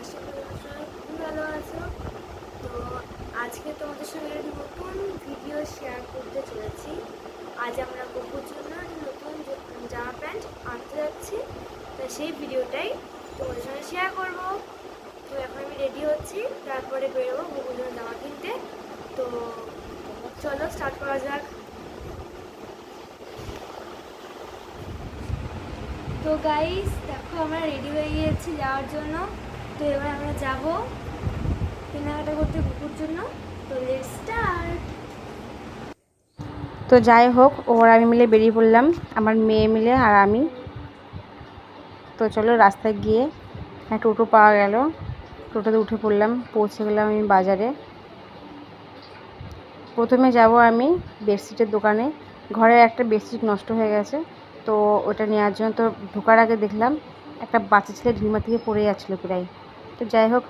আশা করি সবাই ভালো আছো? তো আজকে তোমাদের সঙ্গে নতুন ভিডিও শেয়ার করতে চলেছি। আজ আমরা গপুর জন্য নতুন জামা প্যান্ট আনতে যাচ্ছি। তো সেই ভিডিওটাই তোমাদের সঙ্গে শেয়ার করব। তো এখন আমি রেডি হচ্ছি, তারপরে বেরোবো গপুর জন্য জামা কিনতে। তো চলো স্টার্ট করা যাক। তো গাইস দেখো আমরা রেডি হয়ে গিয়েছি যাওয়ার জন্য। তো এবার আমরা যাব কেনাকাটা করতে কুকুর জন্য। তো লেটস স্টার্ট তো যাই হোক, ওর আমি মিলে বেরিয়ে পড়লাম, আমার মেয়ে মিলে আর আমি। তো চলো রাস্তায় গিয়ে একটা টোটো পাওয়া গেল। টোটোতে উঠে পড়লাম, পৌঁছে গেলাম আমি বাজারে। প্রথমে যাব আমি বেডশিটের দোকানে। ঘরে একটা বেডশিট নষ্ট হয়ে গেছে, তো ওটা নেওয়ার জন্য তো ঢোকার আগে দেখলাম, একটা বাচ্চা ছেলে ঢিলমা থেকে পড়ে যাচ্ছিল প্রায়। তো যাই হোক।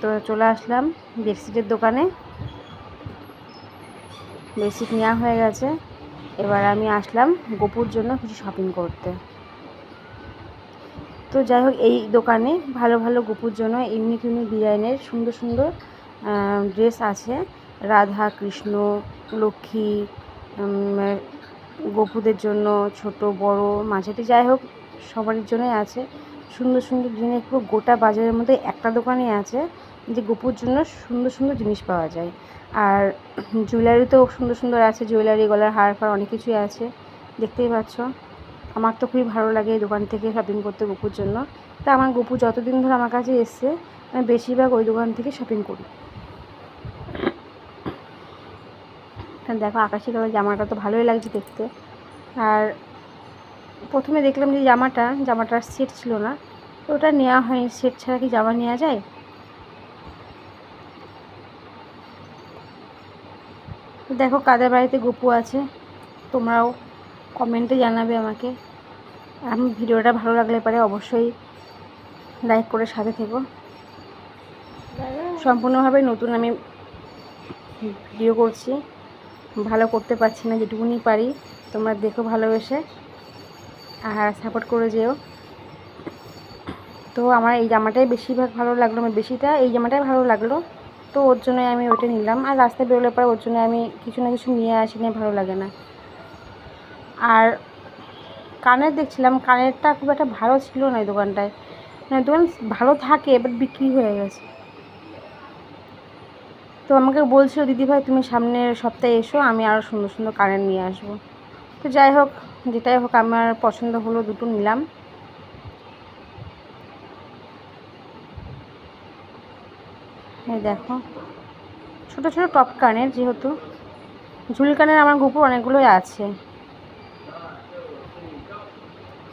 তো চলে আসলাম বেডশিটের দোকানে। বেডশিট নেওয়া হয়ে গেছে। এবার আমি আসলাম গোপুর জন্য কিছু শপিং করতে। তো যাই হোক, এই দোকানে ভালো ভালো গোপুর জন্য ইউনিক ইউনিক ডিজাইনের সুন্দর সুন্দর ড্রেস আছে। রাধা, কৃষ্ণ, লক্ষ্মী গোপুদের জন্য ছোট, বড়, মাঝারি যাই হোক সবারই জন্যই আছে। সুন্দর সুন্দর জিনিস পুরো গোটা বাজারের মধ্যে একটা দোকানে আছে যে গোপুর জন্য সুন্দর সুন্দর জিনিস পাওয়া যায়। আর জুয়েলারি তো সুন্দর সুন্দর আছে জুয়েলারি গলার হার ফার অনেক কিছুই আছে। দেখতেই পাচ্ছ। আমার তো খুবই ভালো লাগে এই দোকান থেকে শপিং করতে গোপুর জন্য। তা আমার গোপু যতদিন ধরে আমার কাছে এসছে, আমি বেশিরভাগ ওই দোকান থেকে শপিং করি। দেখো, আকাশি কালার জামাটা তো ভালোই লাগছে দেখতে। আর প্রথমে দেখলাম যে জামাটা জামাটার সেট ছিল না। ওটা নেওয়া হয়নি, সেট ছাড়া কি জামা নেওয়া যায়? দেখো কাদের বাড়িতে গপু আছে, তোমরাও কমেন্টে জানাবে আমাকে। আমি ভিডিওটা ভালো লাগলে পারে অবশ্যই লাইক করে সাথে থেকো। সম্পূর্ণভাবে নতুন আমি ভিডিও করছি। ভালো করতে পারছি না, যেটুকুনি পারি, তোমরা দেখো ভালোবেসে। আর সাপোর্ট করে যেও। তো আমার এই জামাটাই বেশিরভাগ ভালো লাগল আমার বেশিটা এই জামাটাই ভালো লাগল। তো ওর জন্যই আমি ওটা নিলাম। আর রাস্তায় বেরোলে পরে ওর জন্য আমি কিছু না কিছু নিয়ে আসি না ভালো লাগে না। আর কানের দেখছিলাম, কানেরটা খুব একটা ভালো ছিল না এই দোকানটায়। মানে দোকান ভালো থাকে এবার বিক্রি হয়ে গেছে। তো আমাকে বলছিল দিদিভাই তুমি সামনের সপ্তাহে এসো, আমি আরও সুন্দর সুন্দর কানের নিয়ে আসব। তো যাই হোক যেটাই হোক আমার পছন্দ হলো দুটো নিলাম। এই দেখো, ছোট ছোট টপ কানের যেহেতু ঝুল কানের আমার গুপুর অনেকগুলোই আছে।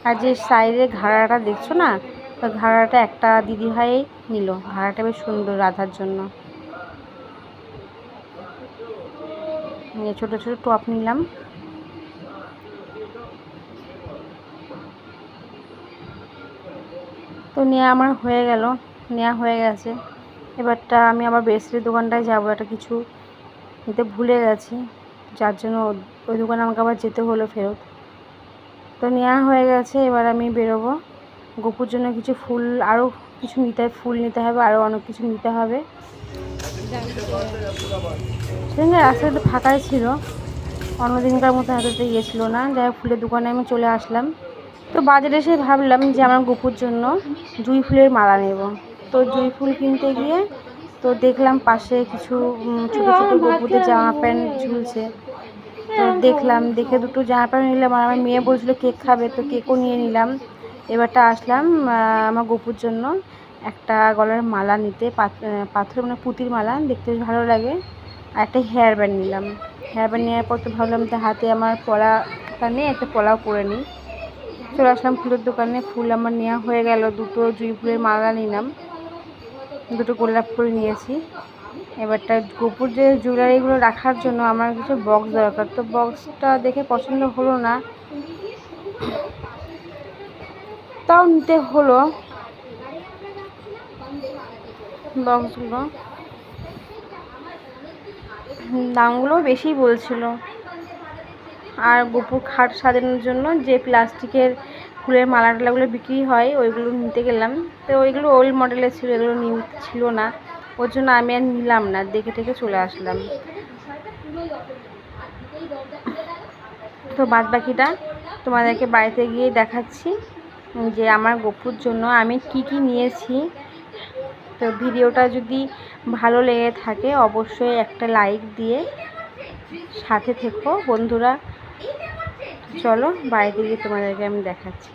আর যে সাইডে ঘাড়াটা দেখছ না, ওই ঘাড়াটা একটা দিদিভাই নিল। ঘাড়াটা বেশ সুন্দর রাধার জন্য। ছোট ছোট টপ নিলাম। তো নেওয়া আমার হয়ে গেল নেওয়া হয়ে গেছে। এবারটা আমি আবার ব্রেসলেট দোকানটায় যাব, একটা কিছু নিতে ভুলে গেছি। যার জন্য ওই দোকানে আমাকে আবার যেতে হলো ফেরত। তো নেওয়া হয়ে গেছে, এবার আমি বেরোবো। গোপুর জন্য কিছু ফুল, আরও কিছু নিতে ফুল নিতে হবে, আরও অনেক কিছু নিতে হবে। সেদিনকে রাস্তাটা ফাঁকাই ছিল। অন্যদিনকার মতো হাতে গিয়েছিল না। যাই ফুলের দোকানে আমি চলে আসলাম। তো বাজারে এসে ভাবলাম যে আমার গোপুর জন্য জুঁই ফুলের মালা নেব। তো জুঁই ফুল কিনতে গিয়ে তো দেখলাম পাশে কিছু ছোটো ছোটো গোপুদের জামা প্যান্ট ঝুলছে। তো দেখলাম দেখে দুটো জামা প্যান্ট নিলাম আর আমার মেয়ে বলছিল কেক খাবে তো কেকও নিয়ে নিলাম। এবারটা আসলাম আমার গোপুর জন্য একটা গলার মালা নিতে পাথ- আহ, পাথর মানে পুঁতির মালা দেখতে বেশ ভালো লাগে। আর একটা হেয়ার ব্যান্ড নিলাম। হেয়ার ব্যান্ড নেওয়ার পর তো ভাবলাম যে হাতে আমার পলাটা নেই একটা পলাও করে নিই। চলে আসলাম ফুলের দোকানে, ফুল আমার নেওয়া হয়ে গেল। দুটো জুঁই ফুলের মালা নিলাম। দুটো গোলাপ ফুল নিয়েছি। এবারটা গোপুর যে জুয়েলারিগুলো রাখার জন্য আমার কিছু বক্স দরকার। তো বক্সটা দেখে পছন্দ হলো না। তাও নিতে হলো বক্সগুলো দামগুলোও বেশি বলছিল। আর গোপুর খাট সাজানোর জন্য যে প্লাস্টিকের ফুলের মালা টালাগুলো বিক্রি হয়, ওইগুলো নিতে গেলাম। তো ওইগুলো ওল্ড মডেলের ছিল, এগুলো নিউ ছিল না। ওর জন্য আমি আর নিলাম না, দেখে টেকে চলে আসলাম। তো বাদ বাকিটা তোমাদেরকে বাড়িতে গিয়ে দেখাচ্ছি যে আমার গপুর জন্য আমি কি কি নিয়েছি। তো ভিডিওটা যদি ভালো লেগে থাকে, অবশ্যই একটা লাইক দিয়ে সাথে থেকো। বন্ধুরা চলো বাড়িতে গিয়ে তোমাদেরকে আমি দেখাচ্ছি।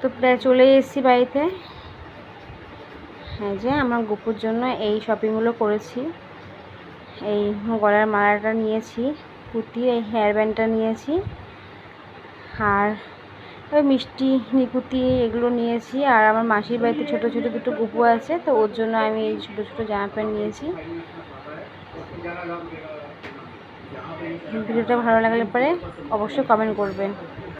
তো প্রায় চলে এসেছি বাড়িতে। হ্যাঁ যে আমার গুপুর জন্য এই শপিংগুলো করেছি। এই গলার মালাটা নিয়েছি কুর্তি এই হেয়ার ব্যান্ডটা নিয়েছি, আর ওই মিষ্টি নিকুতি এগুলো নিয়েছি। আর আমার মাসির বাড়িতে ছোটো ছোটো দুটো গুপু আছে, তো ওর জন্য আমি এই ছোটো ছোটো জামা প্যান্ট নিয়েছি। ভিডিওটা ভালো লাগলে পরে অবশ্যই কমেন্ট করবেন।